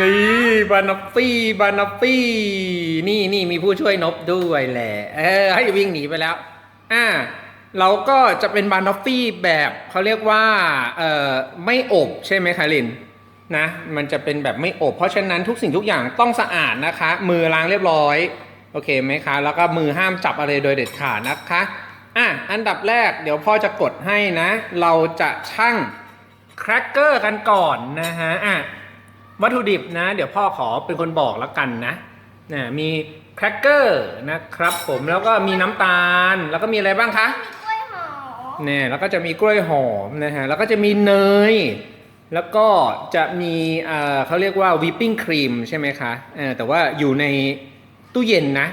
นี่บานอฟฟี่บานอฟฟี่ นี่นี่มีผู้ช่วยนบด้วยแหละเออให้วิ่งหนีไปแล้วอ่าเราก็จะเป็นบานอฟฟี่แบบเขาเรียกว่าเอ่อไม่อบใช่ไหมคะลินนะมันจะเป็นแบบไม่อบ เพราะฉะนั้นทุกสิ่งทุกอย่างต้องสะอาดนะคะ มือล้างเรียบร้อยโอเคไหมคะ แล้วก็มือห้ามจับอะไรโดยเด็ดขาดนะคะอะอันดับแรกเดี๋ยวพ่อจะกดให้นะ เราจะชั่งแครกเกอร์กันก่อนนะฮะอะ วัตถุดิบนะ เดี๋ยวพ่อขอเป็นคนบอกแล้วกันนะนะมีแครกเกอร์นะครับผมแล้วก็มีน้ำตาล แล้วก็มีอะไรบ้างคะมีกล้วยหอมเนี่ยแล้วก็จะมีกล้วยหอมนะฮะแล้วก็จะมีเนย แล้วก็จะมีเอ่อเขาเรียกว่าวิปปิ้งครีมใช่ไหมคะเออแต่ว่าอยู่ในตู้เย็นนะ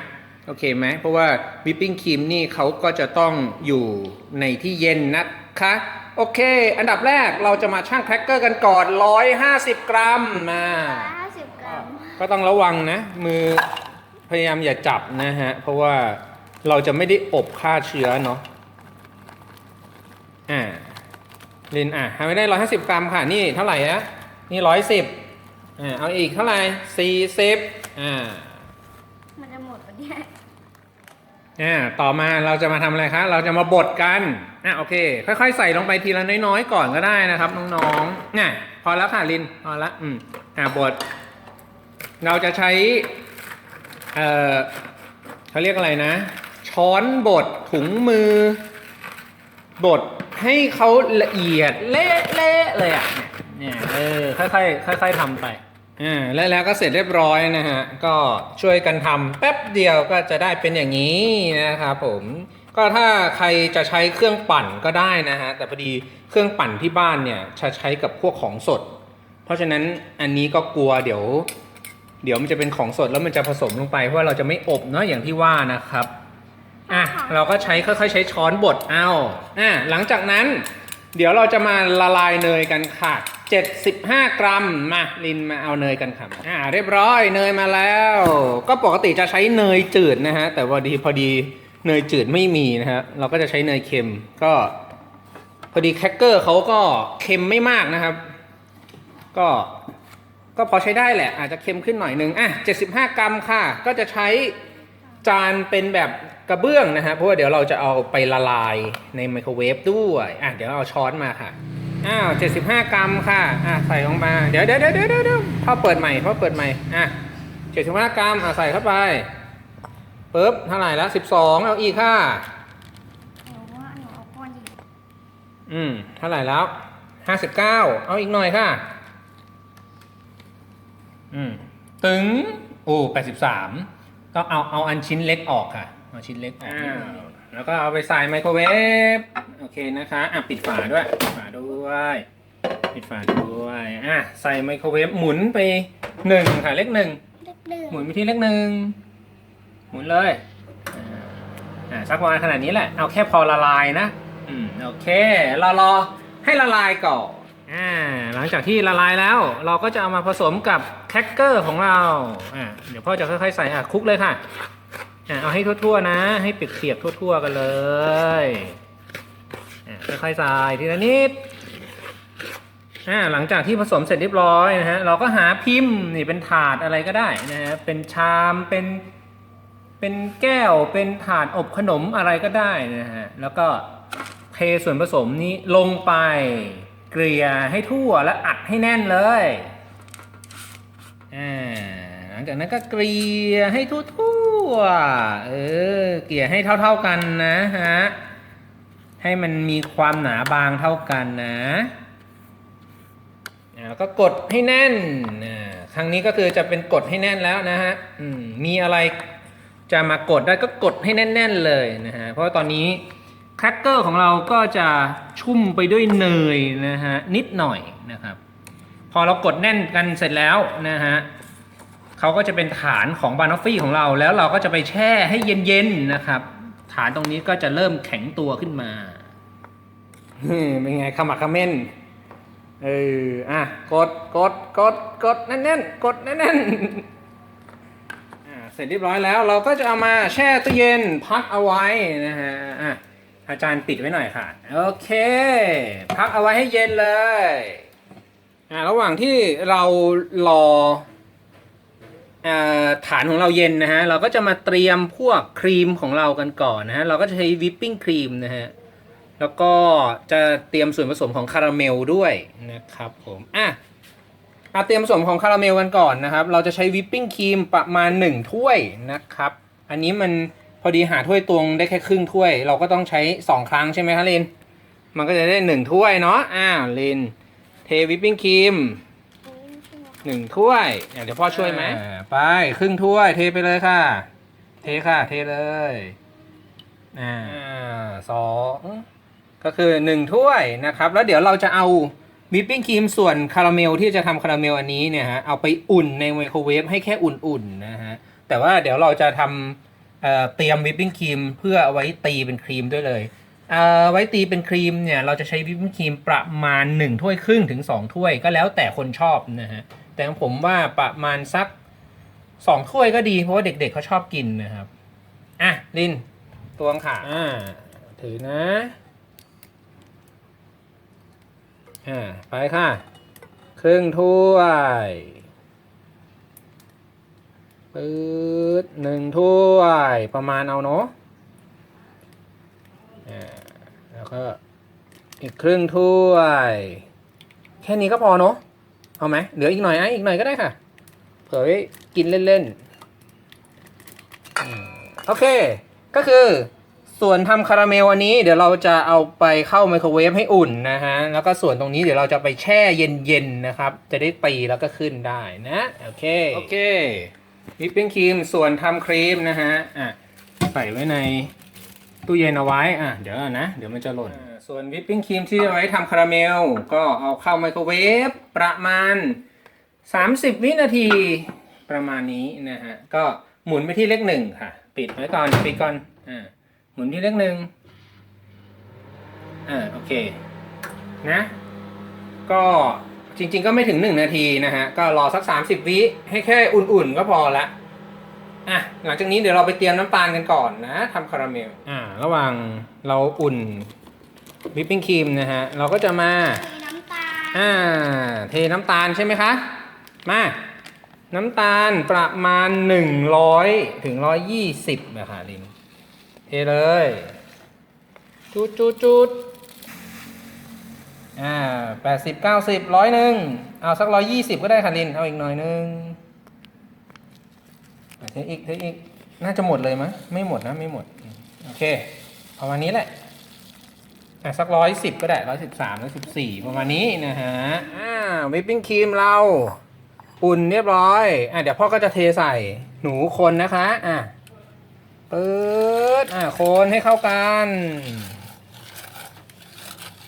โอเคไหมเพราะว่าวิปปิ้งครีมนี่เขาก็จะต้องอยู่ในที่เย็นนะคะ โอเค อันดับแรกเราจะมาชั่งแครกเกอร์กันก่อน 150 กรัมมาห้าสิบกรัมก็ต้องระวังนะ มือพยายามอย่าจับนะฮะ เพราะว่าเราจะไม่ได้อบฆ่าเชื้อเนาะอ่าลินอะทำไม่ได้ร้อยห้าสิบกรัมค่ะ นี่เท่าไหร่นะนี่ร้อยสิบอ่าเอาอีกเท่าไหร่สี่สิบอ่ามันจะหมดปะเนี่ย อ่าต่อมาเราจะมาทำอะไรคะ เราจะมาบดกันอะโอเค ค่อยๆ ใส่ลงไปทีละน้อยๆ ก่อนก็ได้นะครับน้องๆน่ะพอแล้วค่ะลินพอละอืมอ่าบด เราจะใช้ เอ่อเขาเรียกอะไรนะ ช้อนบดถุงมือ บดให้เขาละเอียดเละๆเลยอะเนี่ยเออค่อยๆค่อยๆทำไป อ่าแล้วแล้วก็เสร็จเรียบร้อยนะฮะ ก็ช่วยกันทำแป๊บเดียวก็จะได้เป็นอย่างนี้นะครับผมก็ถ้าใครจะใช้เครื่องปั่นก็ได้นะฮะแต่พอดีเครื่องปั่นที่บ้านเนี่ยจะใช้กับพวกของสด เพราะฉะนั้นอันนี้ก็กลัวเดี๋ยว เดี๋ยวมันจะเป็นของสดแล้วมันจะผสมลงไปเพราะเราจะไม่อบเนาะอย่างที่ว่านะครับอะเราก็ใช้ค่อยๆใช้ช้อนบดเอาอะหลังจากนั้น เดี๋ยวเราจะมาละลายเนยกันค่ะ 75 กรัมมาลินมาเอาเนยกันค่ะอ่าเรียบร้อยเนยมาแล้ว ก็ปกติจะใช้เนยจืดนะฮะแต่พอดีพอดีเนยจืดไม่มีนะฮะเราก็จะใช้เนยเค็มก็พอดีแครกเกอร์เขาก็เค็มไม่มากนะครับ ก็ก็พอใช้ได้แหละ อาจจะเค็มขึ้นหน่อยนึงอะ75 กรัมค่ะ ก็จะใช้จานเป็นแบบกระเบื้องนะฮะเพราะว่าเดี๋ยวเราจะเอาไปละลายในไมโครเวฟด้วยอะเดี๋ยวเอาช้อนมาค่ะ อ้าว75กรัมค่ะอะใส่ลงมาเดี๋ยวเดี๋ยวเดี๋ยวเดี๋ยวเดี๋ยวพ่อเปิดใหม่พ่อเปิดใหม่อะ75กรัมอะใส่เข้าไปปึ๊บเท่าไหร่แล้ว12เอาอีกค่ะหนูว่าหนูเอาก้อนใหญ่อืมเท่าไหร่แล้ว59เอาอีกหน่อยค่ะ อืมตึงโอ้83ต้องเอาเอาอันชิ้นเล็กออกค่ะเอาชิ้นเล็กออกแล้วก็เอาไปใส่ไมโครเวฟ โอเคนะคะอะปิดฝาด้วยปิดฝาด้วยปิดฝาด้วยอะใส่ไมโครเวฟหมุนไปหนึ่งค่ะเลขหนึ่งเล็กเดือหมุนไปที่เลขหนึ่งหมุนเลยอ่าอ่าสักประมาณขนาดนี้แหละเอาแค่พอละลายนะอืมโอเครอรอให้ละลายก่อนอ่าหลังจากที่ละลายแล้ว เราก็จะเอามาผสมกับแครกเกอร์ของเราอ่าเดี๋ยวพ่อจะค่อยๆใส่อะคลุกเลยค่ะอ่าเอาให้ทั่วๆนะ ให้เปียกๆทั่ว ๆ กันเลยอ่า ค่อยๆใส่ทีละนิดอ่าหลังจากที่ผสมเสร็จเรียบร้อยนะฮะเราก็หาพิมพ์นี่เป็นถาดอะไรก็ได้นะฮะเป็นชามเป็นเป็นแก้วเป็นถาดอบขนมอะไรก็ได้นะฮะแล้วก็เทส่วนผสมนี้ลงไปเกลี่ยให้ทั่วและอัดให้แน่นเลยอ่าหลังจากนั้นก็เกลี่ยให้ทั่วๆเออเกลี่ยให้เท่า ๆกันนะฮะ ให้มันมีความหนาบางเท่ากันนะแล้วก็กดให้แน่นครั้งนี้ก็คือจะเป็นกดให้แน่นแล้วนะฮะมีอะไรจะมากดได้ก็กดให้แน่น ๆเลยนะฮะ เพราะตอนนี้แครกเกอร์ของเราก็จะชุ่มไปด้วยเนยนะฮะนิดหน่อยนะครับ พอเรากดแน่นกันเสร็จแล้วนะฮะเขาก็จะเป็นฐานของบานอฟฟี่ของเราแล้วเราก็จะไปแช่ให้เย็นๆนะครับ ฐานตรงนี้ก็จะเริ่มแข็งตัวขึ้นมา เป็นไงขมักเขม้นเอออะกดกดกดกดแน่นๆกดแน่นๆอ่าเสร็จเรียบร้อยแล้วเราก็จะเอามาแช่ตู้เย็นพักเอาไว้นะฮะอะอาจารย์ปิดไว้หน่อยค่ะ โอเค พักเอาไว้ให้เย็นเลยอ่าระหว่างที่เรารออ่าฐานของเราเย็นนะฮะ เราก็จะมาเตรียมพวกครีมของเรากันก่อนนะฮะ เราก็จะใช้วิปปิ้งครีมนะฮะ แล้วก็จะเตรียมส่วนผสมของคาราเมลด้วยนะครับผมอะมาเตรียมส่วนผสมของคาราเมลกันก่อนนะครับ เราจะใช้วิปปิ้งครีมประมาณ 1 ถ้วยนะครับ อันนี้มันพอดีหาถ้วยตวงได้แค่ครึ่งถ้วย เราก็ต้องใช้ 2 ครั้งใช่ไหมคะลินมันก็จะได้ 1 ถ้วยเนาะอ้าวลินเทวิปปิ้งครีมหนึ่งถ้วยอะเดี๋ยวพ่อช่วยไหมไปครึ่งถ้วยเทไปเลยค่ะ เทค่ะ เทเลย อ่าสอง ก็คือหนึ่งถ้วยนะครับ แล้วเดี๋ยวเราจะเอาวิปปิ้งครีมส่วนคาราเมลที่จะทำคาราเมลอันนี้เนี่ยฮะเอาไปอุ่นในไมโครเวฟให้แค่อุ่นๆนะฮะแต่ว่าเดี๋ยวเราจะทำเอ่อเตรียมวิปปิ้งครีมเพื่อเอาไว้ตีเป็นครีมด้วยเลยเอ่อไว้ตีเป็นครีมเนี่ยเราจะใช้วิปปิ้งครีมประมาณ 1 ถ้วยครึ่งถึง 2 ถ้วยก็แล้วแต่คนชอบนะฮะแต่ของผมว่าประมาณสัก 2 ถ้วยก็ดีเพราะว่าเด็กๆเขาชอบกินนะครับอะลินตวงค่ะอ่าถือนะ อ่าไปค่ะ ครึ่งถ้วยปื๊ดหนึ่งถ้วยประมาณเอาเนาะอ่าแล้วก็อีกครึ่งถ้วย แค่นี้ก็พอเนาะเอาไหมเหลืออีกหน่อยอะอีกหน่อยก็ได้ค่ะเผื่อไว้กินเล่นๆโอเค ก็คือ ส่วนทำคาราเมลอันนี้เดี๋ยวเราจะเอาไปเข้าไมโครเวฟให้อุ่นนะฮะ แล้วก็ส่วนตรงนี้เดี๋ยวเราจะไปแช่เย็นๆนะครับ จะได้ตีแล้วก็ขึ้นได้นะ โอเค โอเควิปปิ้งครีมส่วนทำครีมนะฮะ อะ ใส่ไว้ในตู้เย็นเอาไว้ อะ เดี๋ยวก่อนนะ เดี๋ยวมันจะหล่น ส่วนวิปปิ้งครีมที่เอาไว้ทำคาราเมล ก็เอาเข้าไมโครเวฟประมาณ 30 วินาทีประมาณนี้นะฮะ ก็หมุนไปที่เลขหนึ่งค่ะ ปิดไว้ก่อน ปิดก่อน อ่าห มุนที่เลขหนึ่งอ่าโอเค นะ ก็จริง ๆ ก็ไม่ถึง1นาทีนะฮะ ก็รอสัก30วิให้แค่อุ่นๆก็พอละอะหลังจากนี้เดี๋ยวเราไปเตรียมน้ำตาลกันก่อนนะทำคาราเมลอ่าระหว่างเราอุ่นวิปปิ้งครีมนะฮะ เราก็จะมามีน้ำตาลอ่าเทน้ำตาลใช่ไหมคะ มา น้ำตาลประมาณ 100 ถึง 120นะคะลิน เทเลย จุดจุดจุดอ่าแปดสิบเก้าสิบร้อยหนึ่งเอาสักร้อยยี่สิบก็ได้ค่ะลิน เอาอีกหน่อยนึงอะเทอีกเทอีก น่าจะหมดเลยมั้ย ไม่หมดนะ ไม่หมด โอเค ประมาณนี้แหละอะสักร้อยสิบก็ได้ร้อยสิบสามร้อยสิบสี่ประมาณนี้นะฮะ อ่าวิปปิ้งครีมเราอุ่นเรียบร้อย อะเดี๋ยวพ่อก็จะเทใส่หนูคนนะคะ อะ ปื๊ดอะคนให้เข้ากัน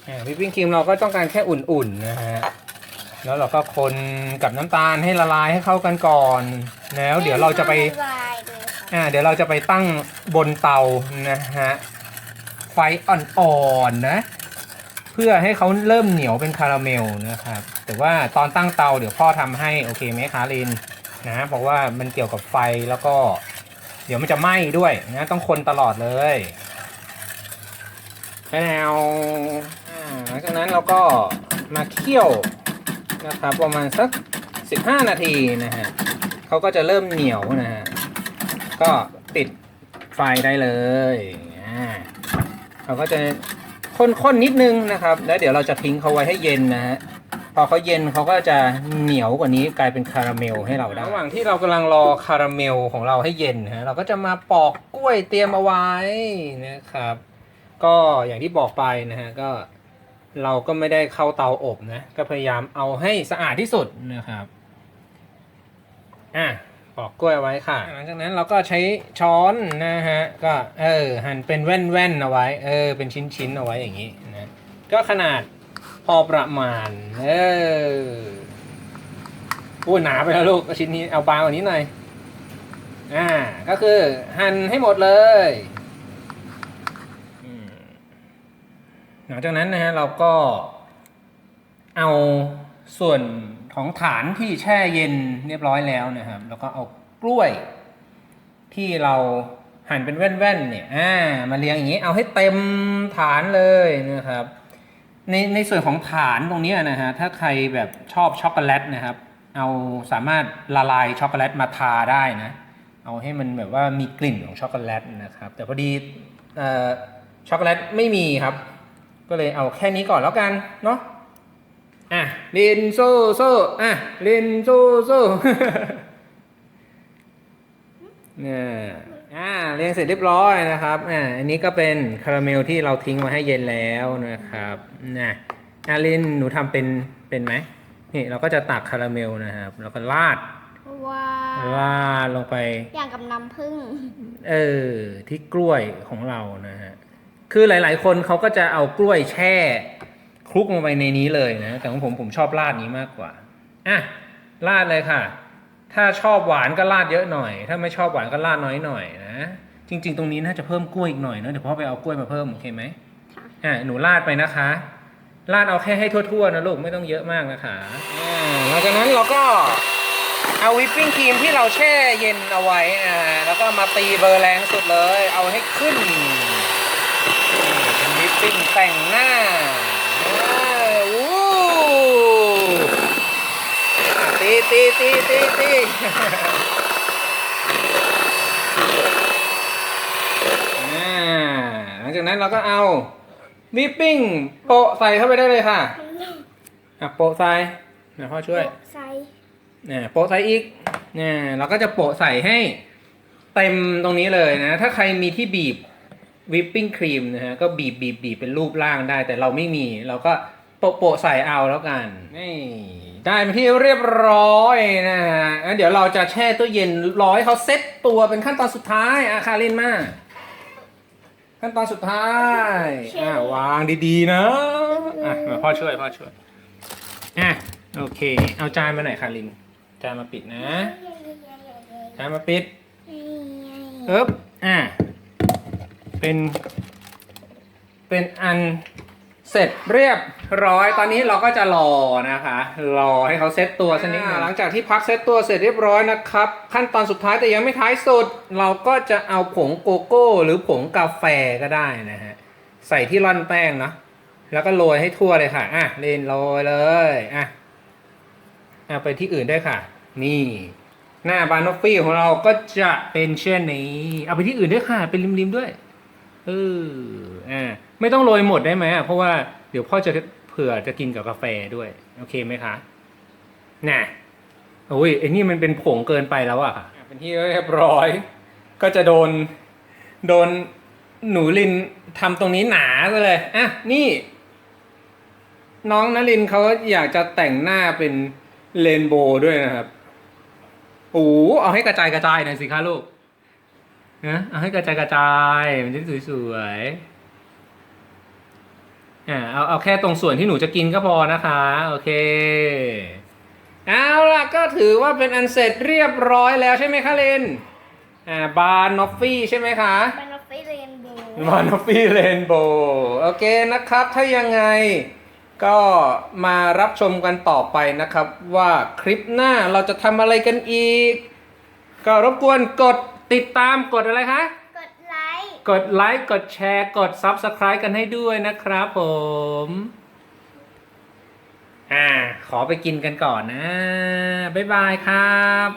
อ่าวิปปิ้งครีมเราก็ต้องการแค่อุ่นๆนะฮะ แล้วเราก็คนกับน้ำตาลให้ละลายให้เข้ากันก่อน แล้วเดี๋ยวเราจะไปลายเลยค่ะอ่าเดี๋ยวเราจะไปตั้งบนเตานะฮะ ไฟอ่อนๆนะ เพื่อให้เขาเริ่มเหนียวเป็นคาราเมลนะครับ แต่ว่าตอนตั้งเตาเดี๋ยวพ่อทำให้โอเคไหมคะลินนะ เพราะว่ามันเกี่ยวกับไฟแล้วก็เดี๋ยวมันจะไหม้ด้วยนะต้องคนตลอดเลยแล้วอ่าหลังจากนั้นเราก็มาเคี่ยวนะครับประมาณสัก 15 นาทีนะฮะเขาก็จะเริ่มเหนียวนะฮะก็ปิดไฟได้เลยเราก็จะข้นๆนิดนึงนะครับ แล้วเดี๋ยวเราจะทิ้งเขาไว้ให้เย็นนะฮะ พอเขาเย็นเขาก็จะเหนียวกว่านี้กลายเป็นคาราเมลให้เราได้ระหว่างที่เรากำลังรอคาราเมลของเราให้เย็นนะฮะเราก็จะมาปอกกล้วยเตรียมเอาไว้นะครับ ก็อย่างที่บอกไปนะฮะก็เราก็ไม่ได้เข้าเตาอบนะก็พยายามเอาให้สะอาดที่สุดนะครับอะปอกกล้วยไว้ค่ะ หลังจากนั้นเราก็ใช้ช้อนนะฮะก็เออหั่นเป็นแว่นๆเอาไว้ เออเป็นชิ้นๆเอาไว้อย่างนี้นะก็ขนาด พอประมาณ เออพูดหนาไปแล้วลูกชิ้นนี้เอาบางกว่านี้หน่อย อ่า ก็คือ หั่นให้หมดเลยหลังจากนั้นนะฮะเราก็เอาส่วนของฐานที่แช่เย็นเรียบร้อยแล้วนะครับ แล้วก็เอากล้วย ที่เราหั่นเป็นแว่นๆเนี่ยอ่ามาเรียงอย่างนี้เอาให้เต็มฐานเลยนะครับ ในในส่วนของฐานตรงนี้นะฮะถ้าใครแบบชอบช็อกโกแลตนะครับ เอาสามารถละลายช็อกโกแลตมาทาได้นะ เอาให้มันแบบว่ามีกลิ่นของช็อกโกแลตนะครับ แต่พอดีออช็อกโกแลตไม่มีครับ ก็เลยเอาแค่นี้ก่อนแล้วกันเนาะอะลินโซโซอะลินโซโซเนี่ย อ่าเรียงเสร็จเรียบร้อยนะครับอ่าอันนี้ก็เป็นคาราเมลที่เราทิ้งไว้ให้เย็นแล้วนะครับนะอาลินหนูทำเป็นเป็นไหมนี่เราก็จะตักคาราเมลนะครับแล้วก็ราดว้าราดลงไปอย่างกับน้ำผึ้งเออที่กล้วยของเรานะฮะคือหลาย ๆ คนเขาก็จะเอากล้วยแช่คลุกลงไปในนี้เลยนะแต่ของผมผมชอบราดนี้มากกว่าอะราดเลยค่ะ ถ้าชอบหวานก็ราดเยอะหน่อย ถ้าไม่ชอบหวานก็ราดน้อยหน่อยนะ จริง ๆ ตรงนี้น่าจะเพิ่มกล้วยอีกหน่อยนะเดี๋ยวพ่อไปเอากล้วยมาเพิ่มโอเคไหมค่ะอะหนูราดไปนะคะราดเอาแค่ให้ทั่วๆนะลูกไม่ต้องเยอะมากนะคะอ่าหลังจากนั้นเราก็เอาวิปปิ้งครีมที่เราแช่เย็นเอาไว้นะฮะแล้วก็มาตีเบอร์แรงสุดเลย เอาให้ขึ้นนี่เป็นวิปปิ้งแต่งหน้าอ่าวู้อะ ตีตีตีตีตีอ่าหลังจากนั้นเราก็เอาวิปปิ้งโปะใส่เข้าไปได้เลยค่ะอะโปะใส่เดี๋ยวพ่อช่วยใส่เนี่ยโปะใส่อีกเนี่ยเราก็จะโปะใส่ให้เต็มตรงนี้เลยนะ ถ้าใครมีที่บีบวิปปิ้งครีมนะฮะก็บีบบีบบีบเป็นรูปร่างได้ แต่เราไม่มี เราก็โปะโปะใส่เอาแล้วกันนี่ ได้เป็นที่เรียบร้อยนะฮะงั้นเดี๋ยวเราจะแช่ตู้เย็นรอให้เขาเซ็ตตัวเป็นขั้นตอนสุดท้ายอาคารินมาขั้นตอนสุดท้ายอ่าวางดีๆนะอะมาพ่อช่วยพ่อช่วยอะโอเค เอาจานมาหน่อยคารินจานมาปิดนะจานมาปิดเอ๊บอะเป็น เป็นอัน เสร็จเรียบร้อยตอนนี้เราก็จะรอนะคะ รอให้เขาเซตตัวสักนิดหนึงหลังจากที่พักเซตตัวเสร็จเรียบร้อยนะครับ ขั้นตอนสุดท้ายแต่ยังไม่ท้ายสุด เราก็จะเอาผงโกโก้ หรือผงกาแฟก็ได้นะฮะใส่ที่ร่อนแป้งเนาะแล้วก็โรยให้ทั่วเลยค่ะอะเลนโรยเลยอะเอาไปที่อื่นได้ค่ะ นี่หน้าบานอฟฟี่ของเราก็จะเป็นเช่นนี้ เอาไปที่อื่นด้วยค่ะเป็นริมๆด้วย เอออ่าไม่ต้องโรยหมดได้ไหมเพราะว่าเดี๋ยวพ่อจะเผื่อจะกินกับกาแฟด้วย โอเคไหมคะน่ะโอ้ยไอ้นี่มันเป็นผงเกินไปแล้วอะค่ะเป็นที่เรียบร้อย ก็จะโดนโดนหนูลินทำตรงนี้หนาไปเลยอะนี่ น้องนลินเขาอยากจะแต่งหน้าเป็นเรนโบว์ด้วยนะครับโอ้โหเอาให้กระจายกระจายหน่อยสิคะลูก นะเอาให้กระจายกระจายมันจะสวยๆอ่าเอาเอาแค่ตรงส่วนที่หนูจะกินก็พอนะคะ โอเค เอาล่ะก็ถือว่าเป็นอันเสร็จเรียบร้อยแล้วใช่ไหมคะเลนอ่าบาร์นอฟฟี่ใช่ไหมคะเป็นรถไฟเรนโบว์มานอฟฟี่เรนโบว์โอเคนะครับ ถ้ายังไงก็มารับชมกันต่อไปนะครับ ว่าคลิปหน้าเราจะทำอะไรกันอีก ก็รบกวนกด ติดตามกดอะไรคะ กดไลค์กดไลค์กดแชร์กด Subscribe กันให้ด้วยนะครับผม อ่า ขอไปกินกันก่อนนะ บ๊ายบายครับ